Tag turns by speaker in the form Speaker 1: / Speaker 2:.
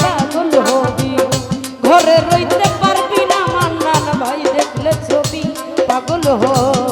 Speaker 1: পাগল হবি। ঘরে রইতে পারবি না মান্নান ভাই দেখলে ছবি পাগল হবি।